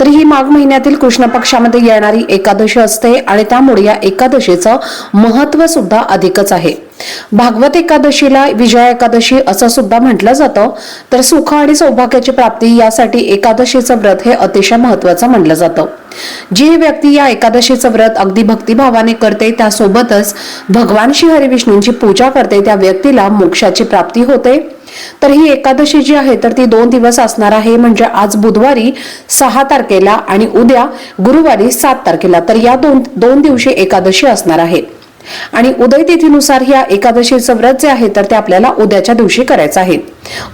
तर ही माघ महिन्यातील कृष्ण पक्षामध्ये येणारी एकादशी असते आणि त्यामुळे या एकादशीचं महत्त्व सुद्धा अधिकच आहे. भागवत एकादशीला विजया एकादशी असं सुद्धा म्हटलं जातं. तर सुख आणि सौभाग्याची प्राप्ती यासाठी एकादशीचं व्रत हे अतिशय महत्वाचं म्हटलं जातं. जी व्यक्ती या एकादशीचं व्रत अगदी भक्तिभावाने करते त्यासोबतच भगवान श्री हरिविष्णूंची पूजा करते त्या व्यक्तीला मोक्षाची प्राप्ती होते. तर ही एकादशी जी आहे तर ती दोन दिवस असणार आहे. म्हणजे आज बुधवारी सहा तारखेला आणि उद्या गुरुवारी सात तारखेला. तर या दोन दोन दिवशी एकादशी असणार आहे. आणि उदय तिथीनुसार या एकादशीचं व्रत जे आहे तर ते आपल्याला उद्याच्या दिवशी करायचं आहे.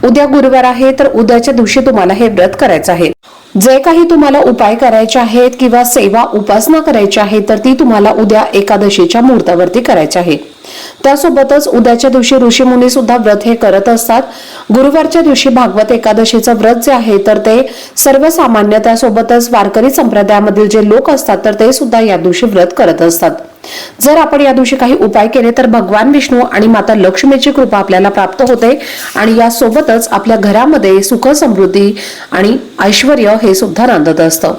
उद्या गुरुवार आहे तर उद्याच्या दिवशी तुम्हाला हे व्रत करायचं आहे. जे काही तुम्हाला उपाय करायचे आहेत किंवा सेवा उपासना करायची आहे तर ती तुम्हाला उद्या एकादशीच्या मुहूर्तावरती करायची आहे. त्यासोबतच उद्याच्या दिवशी ऋषीमुनी सुद्धा व्रत हे करत असतात. गुरुवारच्या दिवशी भागवत एकादशीचं व्रत जे आहे तर ते सर्वसामान्य त्यासोबतच वारकरी संप्रदायामधील जे लोक असतात तर ते सुद्धा या दिवशी व्रत करत असतात. जर आपण या दिवशी काही उपाय केले तर भगवान विष्णू आणि माता लक्ष्मीची कृपा आपल्याला प्राप्त होते आणि यासोबतच आपल्या घरामध्ये सुख समृद्धी आणि ऐश्वर हे सुद्धा नांदत असतं.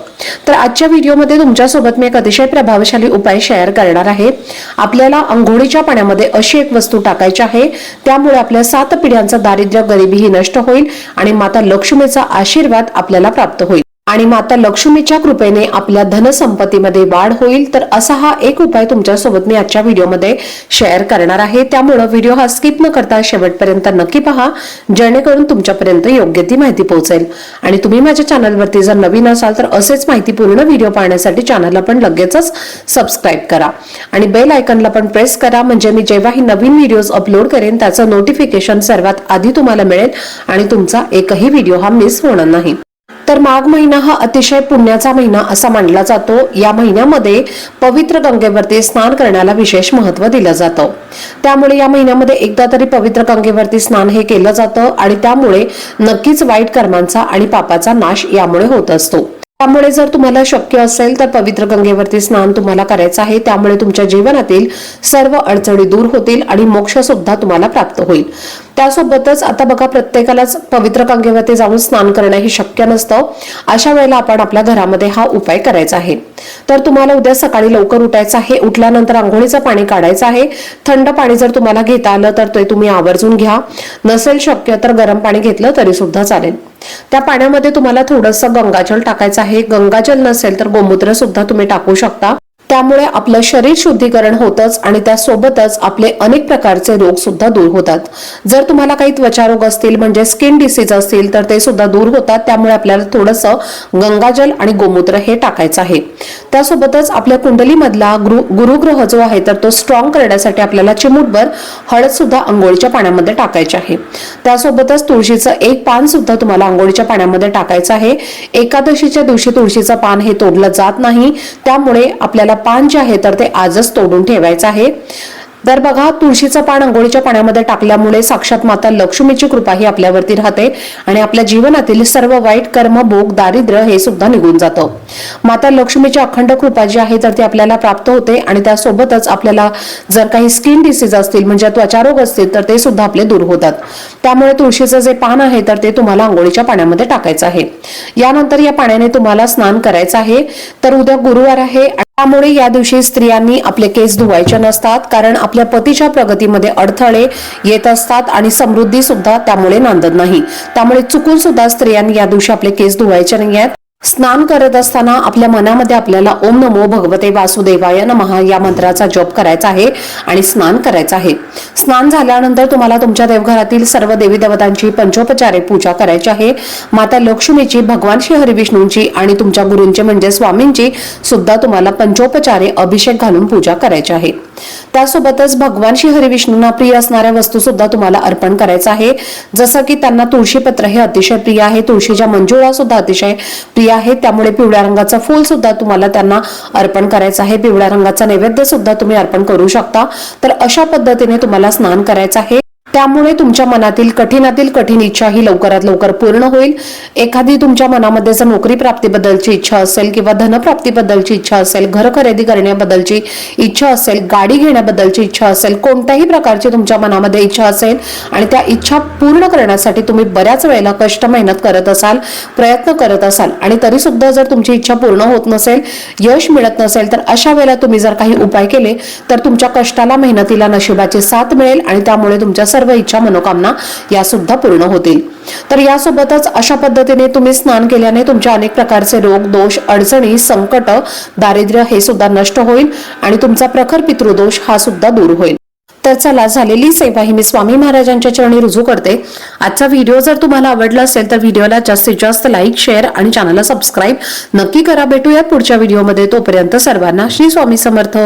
तर आजच्या व्हिडिओमध्ये तुमच्यासोबत मी एक अतिशय प्रभावशाली उपाय शेअर करणार आहे. आपल्याला अंघोळीच्या पाण्यामध्ये अशी एक वस्तू टाकायची आहे. त्यामुळे आपल्या सात पिढ्यांचं दारिद्र्य गरिबी ही नष्ट होईल आणि माता लक्ष्मीचा आशीर्वाद आपल्याला प्राप्त होईल. आणि माता लक्ष्मीच्या कृपेने आपल्या धनसंपत्तीमध्ये वाढ होईल तर असा हा एक उपाय तुमच्यासोबत मी आजच्या व्हिडिओमध्ये शेअर करणार आहे. त्यामुळं व्हिडिओ हा स्किप न करता शेवटपर्यंत नक्की पहा जेणेकरून तुमच्यापर्यंत योग्य ती माहिती पोहोचेल. आणि तुम्ही माझ्या चॅनलवरती जर नवीन असाल तर असेच माहितीपूर्ण व्हिडिओ पाहण्यासाठी चॅनलला पण लगेचच सबस्क्राईब करा. आणि बेल आयकनला पण प्रेस करा म्हणजे मी जेव्हा ही नवीन व्हिडिओज अपलोड करेन त्याचं नोटिफिकेशन सर्वात आधी तुम्हाला मिळेल आणि तुमचा एकही व्हिडिओ हा मिस होणार नाही. तर माघ महिना हा अतिशय पुण्याचा महिना असा मानला जातो. या महिन्यामध्ये पवित्र गंगेवरती स्नान करण्याला विशेष महत्त्व दिलं जातं. त्यामुळे या महिन्यामध्ये एकदा तरी पवित्र गंगेवरती स्नान हे केलं जातं आणि त्यामुळे नक्कीच वाईट कर्मांचा आणि पापाचा नाश यामुळे होत असतो. त्यामुळे जर तुम्हाला शक्य असेल तर पवित्र गंगेवरती स्नान तुम्हाला करायचं आहे. त्यामुळे तुमच्या जीवनातील सर्व अडचणी दूर होतील आणि मोक्ष सुद्धा तुम्हाला प्राप्त होईल. त्यासोबतच आता बघा प्रत्येकालाच पवित्र गंगेवरती जाऊन स्नान करणं हे शक्य नसतं. अशा वेळेला आपण आपल्या घरामध्ये हा उपाय करायचा आहे. तर तुम्हाला उद्या सकाळी लवकर उठायचं आहे. उठल्यानंतर आंघोळीचं पाणी काढायचं आहे. थंड पाणी जर तुम्हाला घेता आलं तर ते तुम्ही आवर्जून घ्या. नसेल शक्य तर गरम पाणी घेतलं तरी सुद्धा चालेल. त्या पाण्यामध्ये तुम्हाला थोडंसं गंगाजल टाकायचं आहे. गंगाजल नसेल तर गोमूत्र सुद्धा तुम्ही टाकू शकता. त्यामुळे आपलं शरीर शुद्धीकरण होतंच आणि त्यासोबतच आपले अनेक प्रकारचे रोग सुद्धा दूर होतात. जर तुम्हाला काही त्वचा रोग असतील म्हणजे स्किन डिसीज असतील तर ते सुद्धा दूर होतात. त्यामुळे आपल्याला थोडंसं गंगाजल आणि गोमूत्र हे टाकायचं आहे. त्यासोबतच आपल्या कुंडलीमधला गुरु गुरुग्रह जो आहे तर तो स्ट्रॉंग करण्यासाठी आपल्याला चिमूटभर हळद सुद्धा आंघोळीच्या पाण्यामध्ये टाकायची आहे. त्यासोबतच तुळशीचं एक पान सुद्धा तुम्हाला आंघोळीच्या पाण्यामध्ये टाकायचं आहे. एकादशीच्या दिवशी तुळशीचं पान हे तोडलं जात नाही. त्यामुळे आपल्याला पान जे आहे तर ते आजच तोडून ठेवायचं आहे. तर बघा तुळशीचं पान आंघोळीच्या पाण्यामध्ये टाकल्यामुळे साक्षात माता लक्ष्मीची कृपा ही आपल्यावरती राहते आणि आपल्या जीवनातील सर्व वाईट कर्म भोग दारिद्र्य हे सुद्धा निघून जातं. माता लक्ष्मीची अखंड कृपा जी आहे तर ती आपल्याला प्राप्त होते आणि त्यासोबतच आपल्याला जर काही स्किन डिसीज असतील म्हणजे त्वचारोग असतील तर ते सुद्धा आपले दूर होतात. त्यामुळे तुळशीचं जे पान आहे तर ते तुम्हाला आंघोळीच्या पाण्यामध्ये टाकायचं आहे. यानंतर या पाण्याने तुम्हाला स्नान करायचं आहे. तर उद्या गुरुवार आहे त्यामुळे या दिवशी स्त्रियांनी आपले केस धुवायचे नसतात कारण आपल्या पतीच्या प्रगतीमध्ये अडथळे येत असतात आणि समृद्धी सुद्धा त्यामुळे नांदत नाही. त्यामुळे चुकून सुद्धा स्त्रियांनी या दिवशी आपले केस धुवायचे नाही आहेत स्नान करत असताना आपल्या मनामध्ये आपल्याला ओम नमो भगवते वासुदेवाय नमः या मंत्राचा जप करायचा आहे आणि स्नान करायचं आहे. स्नान झाल्यानंतर तुम्हाला तुमच्या देवघरातील सर्व देवी देवतांची पंचोपचारे पूजा करायची आहे. माता लक्ष्मीची भगवान श्री हरिविष्णूंची आणि तुमच्या गुरूंची म्हणजे स्वामींची सुद्धा तुम्हाला पंचोपचारे अभिषेक घालून पूजा करायची आहे. त्यासोबतच भगवान श्री हरिविष्णूंना प्रिय असणाऱ्या वस्तू सुद्धा तुम्हाला अर्पण करायचं आहे. जसं की त्यांना तुळशीपत्र हे अतिशय प्रिय आहे. तुळशीच्या मंजुळा सुद्धा अतिशय प्रिय आहे. त्यामुळे पिवळ्या रंगाचं फूल सुद्धा तुम्हाला त्यांना अर्पण करायचं आहे. पिवळ्या रंगाचा नैवेद्य सुद्धा तुम्ही अर्पण करू शकता. तर अशा पद्धतीने तुम्हाला स्नान करायचं आहे. त्यामुळे तुमच्या मनातील कठीणातील कठीण इच्छा ही लवकरात लवकर पूर्ण होईल. एखादी तुमच्या मनामध्ये जर नोकरी प्राप्तीबद्दलची इच्छा असेल किंवा धनप्राप्तीबद्दलची इच्छा असेल घर खरेदी करण्याबद्दलची इच्छा असेल गाडी घेण्याबद्दलची इच्छा असेल कोणत्याही प्रकारची तुमच्या मनामध्ये इच्छा असेल आणि त्या इच्छा पूर्ण करण्यासाठी तुम्ही बऱ्याच वेळेला कष्ट मेहनत करत असाल प्रयत्न करत असाल आणि तरी सुद्धा जर तुमची इच्छा पूर्ण होत नसेल यश मिळत नसेल तर अशा वेळेला तुम्ही जर काही उपाय केले तर तुमच्या कष्टाला मेहनतीला नशिबाची साथ मिळेल आणि त्यामुळे तुमच्या सर्व इच्छा मनोकामना या सुद्धा पूर्ण होतील. तर यासोबतच अशा पद्धतीने तुम्ही स्नान केल्याने तुमच्या अनेक प्रकारचे रोग दोष अडचणी संकट दारिद्र्य हे सुद्धा नष्ट होईल आणि तुमचा प्रखर पितृदोष हा सुद्धा दूर होईल. तर चला झालेली सेवा ही मी स्वामी महाराजांच्या चरणी रुजू करते. आजचा व्हिडिओ जर तुम्हाला आवडला असेल तर व्हिडिओला जास्तीत जास्त लाईक शेअर आणि चॅनलला सबस्क्राईब नक्की करा. भेटूया पुढच्या व्हिडिओमध्ये. तोपर्यंत सर्वांना श्री स्वामी समर्थ.